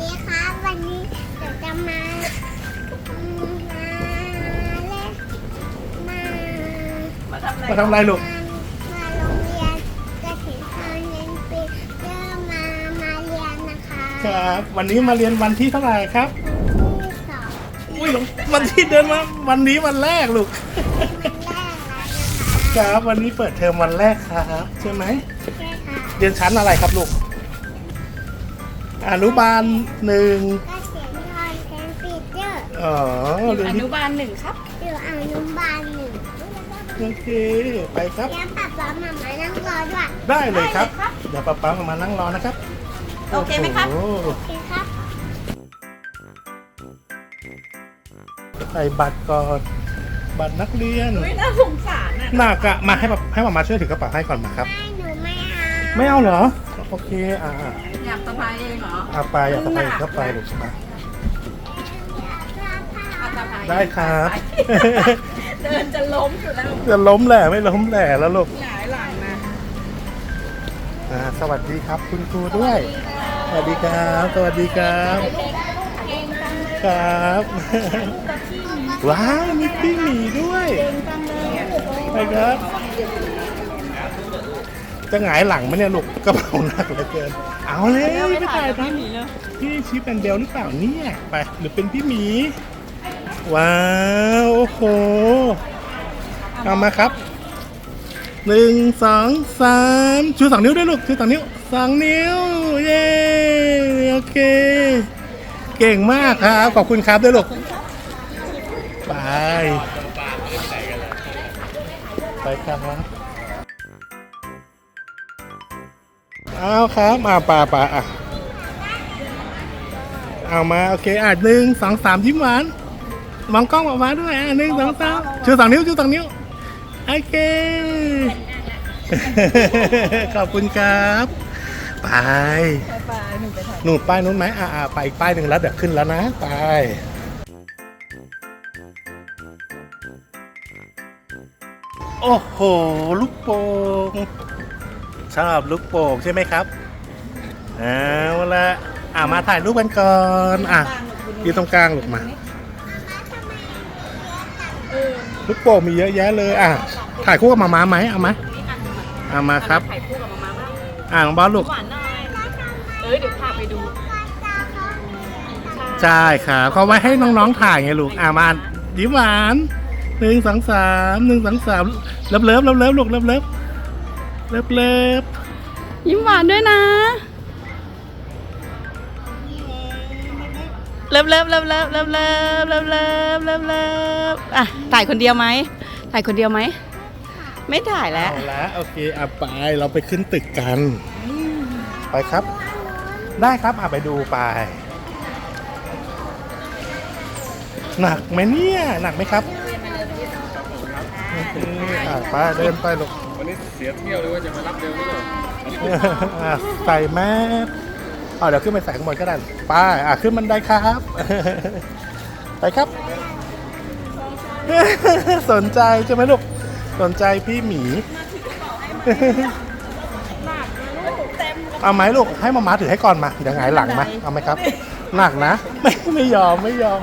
ดีครับวันนี้เดี๋จะมามาเล่นมามาทำอะไรลูกมาโรงเรียนกระถิ่นทองเรียนปีเริ่มมามาเรียนนะคะครัวันนี้มาเรียนวันที่เท่าไหร่ครับ ที่สองอุ้ยหลงวันที่เดินมาวันนี้วันแรกลูก วันแรกะครับ วันนี้เปิดเทอมวันแรกครับ ใช่ไหม ใช่ค่ะเรียนชั้นอะไรครับลูก อนุบาลหนึ่งกระถิ่นทางเรียนปีเจอร์อ๋ออยู่เรียนอที่นุบาลหนึ่งครับอยู่อนุบาลหนึ่งโอเคไปครับเรียนป๊าป๊ามามานั่งรอด้วยได้เลยครับได้เลยครับ เดี๋ยวป๊าป๊ามานั่งรอนะครับโอเคไหมครับ โอ้โหโอเคครับใส่บัตรก่อนบัตรนักเรียน อุ้ยน่าสงสารอะหนักอะมาให้ป๊าให้มามาช่วยถือกระเป๋าให้ก่อนมาครับไม่หนู ไม่เอาไม่เอาเหรอ โอเค อ่าอ่าอยากสะพายเองเหรอเอาไปอยากจะไปก็ไปลูกมาเอาสะพายได้ครับ เดินจะล้มอยู่แล้วจะล้มแหละไม่ล้มแหละแล้วลูกหงายหลังนะอ่าสวัสดีครับคุณครูด้วย สวัสดีครับ สวัสดีครับครับว้าวมีพี่หมีด้วยไปครับ จะหงายหลังไหมเนี่ยลูกกระเป๋าหนักเหลือเกิน เอาเลยไม่ถ่ายนะพี่ชิปแอนเดลหรือเปล่าเนี่ยไปหรือเป็นพี่หมี ว้าวโอ้โหเอามาครับหนึ่งสองสามชูสองนิ้วด้วยลูกชูสองนิ้วสองนิ้วเย้โอเค เก่งมากครับ ขอบคุณครับด้วยลูกไปไปครับ เอาครับมาป่าป่าอะเอามาโอเคอะหนึ่งสองสามยิ้มหวานมองกล้องออกมาด้วยอะหนึ่งสองสามชูสองนิ้วชูสองนิ้วโอเค ขอบคุณครับ ไปไปหนูไปถ่ายหนูป้ายนู้นไหมอ่าอ่าไปอีกป้ายหนึ่งแล้วเดี๋ยวขึ้นแล้วนะไปโอ้โห ลูกโป่ง ชอบลูกโป่งใช่ไหมครับเอาละอ่ามาถ่ายรูปกันก่อนอะอยู่ตรงกลางลูกมาลูกโป่งมีเยอะแยะเลยอะถ่ายคู่กับมาม้าไหมเอาไหมเอามาครับถ่ายคู่กับมาม่าบ้างอ่าน้องบอสลูกหวานหน่อยเอ้ยเดี๋ยวพาไปดูใช่ครับเขาไว้ให้น้องๆถ่ายไงลูกอ่ามายิ้มหวานหนึ่งสองสามหนึ่งสองสามเลิฟเลิฟเลิฟเลิฟลูกเลิฟเลิฟ เลิฟเลิฟยิ้มหวานด้วยนะ เลิฟเลิฟเลิฟเลิฟเลิฟเลิฟเลิฟเลิฟเลิฟเลิฟอะถ่ายคนเดียวไหมถ่ายคนเดียวไหม ไม่ถ่ายแล้วเอาละโอเคอะไปเราไปขึ้นตึกกัน ไปครับ ได้ครับอะไปดูไป หนักไหมเนี่ย หนักไหมครับโอเคอะไปเดินไปลูกวันนี้ เสียเที่ยวเลยว่าจะมารับเร็วหรือเปล่าอะใส่แมสเอาเดี๋ยวขึ้นไปใส่ข้างบนก็ได้ไปอะขึ้นบันได้ครับ ไปครับ สนใจใช่ไหมลูก สนใจพี่หมี เอาไหมลูก ให้มามาถือให้ก่อนมา เดี๋ยวหงายหลังมา เอาไหมครับ หนักนะ ไม่ไม่ยอมไม่ยอม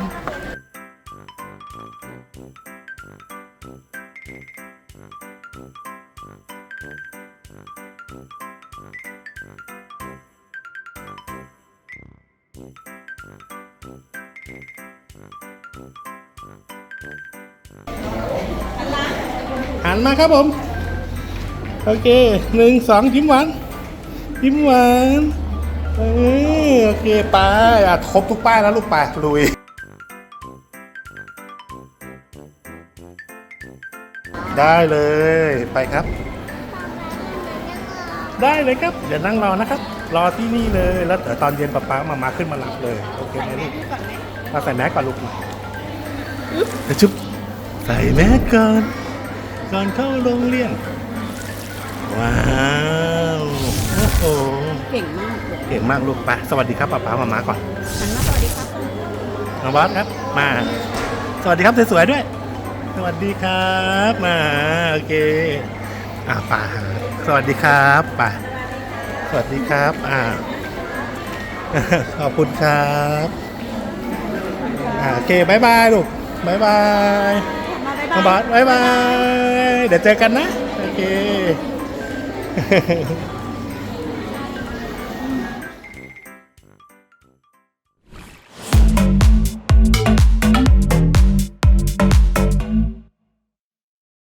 หันมาครับผม โอเคหนึ่งสองยิ้มหวานยิ้มหวานเออโอเคไปอะครบทุกป้ายแล้วลูกไปลุยได้เลยไปครับ ได้เลยครับ เดี๋ยวนั่งรอนะครับ รอที่นี่เลยแล้วเดี๋ยวตอนเย็นป๊าป๊ามามาขึ้นมาหลับเลยโอเคไหมลูกมาใส่แมสก่อนลูกมาเดี๋ยวชุบใส่แมสก่อน ก่อนเข้าโรงเรียน ว้าวโอ้โหเก่งมากเลยเก่งมากลูกไปสวัสดีครับป๊าป๊ามามาก่อนหันมาสวัสดีครับน้องบอสครับ มา สวัสดีครับสวยๆด้วย สวัสดีครับมาโอเคอ่าป่าสวัสดีครับป่าสวัสดีครับ อ่า ขอบคุณครับอ่าโอเคบายบายลูกบายบายมาบ๊ายบน้องบาสบายบาย เดี๋ยวเจอกันนะ โอเค